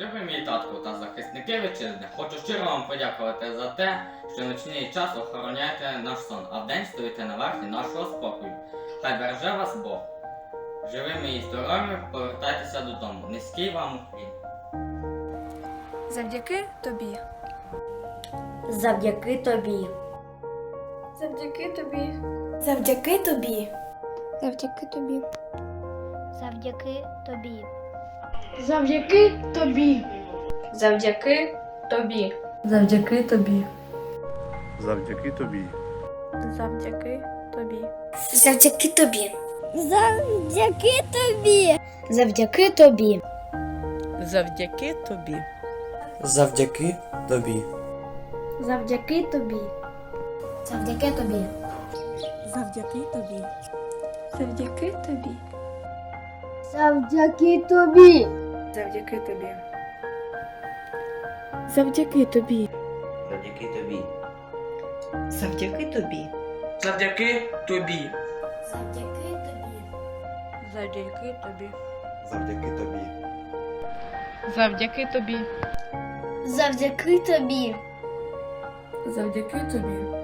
Любий мій татку та захисники вітчизни, хочу щиро вам подякувати за те, що ночний час охороняєте наш сон, а вдень стоїте на варті нашого спокою. Хай береже вас Бог. Живими і здоровими повертайтеся додому. Низький вам уклін. Завдяки тобі. Завдяки тобі. Завдяки тобі. Завдяки тобі. Завдяки тобі. Завдяки тобі. Завдяки тобі. Завдяки тобі. Завдяки тобі. Завдяки тобі. Завдяки тобі. Завдяки тобі. Завдяки тобі. Завдяки тобі. Завдяки тобі. Завдяки тобі. Завдяки тобі. Завдяки тобі. Завдяки тобі. Завдяки тобі. Завдяки тобі. Завдяки тобі. Завдяки тобі. Завдяки тобі. Завдяки тобі. Завдяки тобі. Завдяки тобі. Завдяки тобі. Завдяки тобі. Завдяки тобі. Завдяки тобі. Завдяки тобі.